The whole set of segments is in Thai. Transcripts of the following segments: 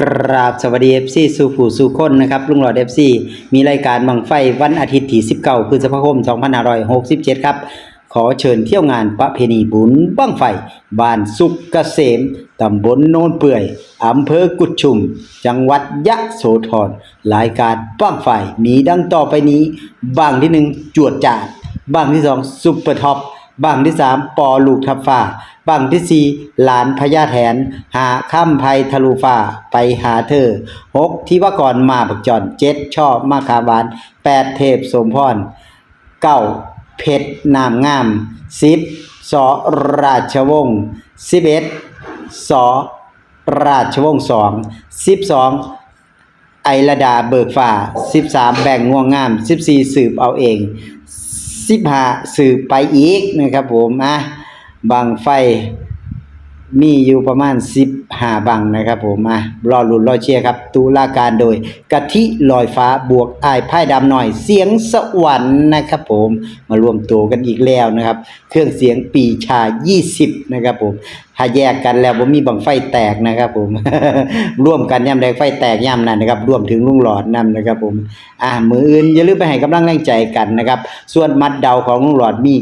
กราบสวัสดีเอฟซีสู่ผู้สู่คนนะครับลุงหลอดเอฟซีมีรายการบังไฟวันอาทิตย์ที่ 19พฤษภาคม 2567 ครับ ขอเชิญเที่ยวงานประเพณีบุญบังไฟ บ้านสุกเกษมตำบลโนนเปื่อยอำเภอกุดชุม จังหวัดยะโสธรรายการบังไฟมีดังต่อไปนี้ บางที่หนึ่งจวดจาดบางที่สองซุปเปอร์ท็อป บังที่สามปอลูกทับฟ้าบังที่สี่หลานพญาแถน หาข้ามภัยทะลุฟ้าไปหาเธอหกที่ว่ากรมาบักจอนเจ็ดชอบมาคาบานแปดเทพสมพรเก้าเพชรนามงามสิบสอราชวงศ์สิบเอ็ดสอราชวงศ์สองสิบสองไอระดาเบิกฝ่า 13 แบ่งง่วงงาม 14 สืบเอาเอง สิบห้าสืบไปอีกนะครับผมอะบางไฟ มีอยู่ประมาณ 15 บังนะครับผมอะรอลุ้นรอเชียร์ครับ ตุลาการโดยกะทิลอยฟ้าบวกอายพ่ดำหน่อยเสียงสวรรค์นะครับผมมารวมตัวกันอีกแล้วนะครับ เครื่องเสียงปีชา 20 นะครับผมถ้าแยกกันแล้วผมมีบังไฟแตกนะครับผม ร่วมกันย่ำแดงไฟแตกย่ำนั่นนะครับรวมถึงลุงหลอดนำนะครับผมอ่ามืออื่นอย่าลืมไปให้กำลังแรงใจกันนะครับ ส่วนมัดเดาของลุงหลอดมี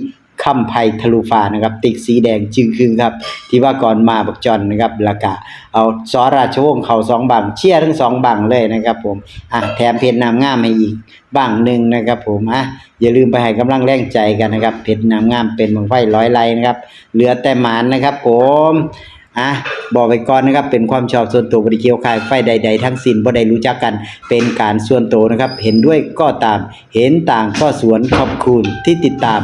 คำไพทะลุฟ้านะครับติ๊กสีแดงจึงคืนครับที่ว่าก่อนมาบักจอนนะครับแล้วก็เอาซอราชวงศ์เขาสองบังเชียร์ทั้งสองบังเลยนะครับผมอะแถมเพชรนามงามให้อีกบังหนึ่งนะครับผมอะอย่าลืมไปให้กำลังแรงใจกันนะครับเพชรนามงามเป็นบังไฟร้อยไลนะครับเหลือแต่หมานนะครับผม อะบอกไปก่อนนะครับเป็นความชอบส่วนตัวบริเกียวคายไฟใด ๆ ทั้งสิ้นบ่ได้รู้จักกันเป็นการส่วนตัวนะครับ เห็นด้วยก็ตาม เห็นต่างก็สวนขอบคุณที่ติดตาม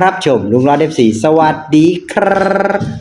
รับชมลุงรอดเอฟสีสวัสดีครับ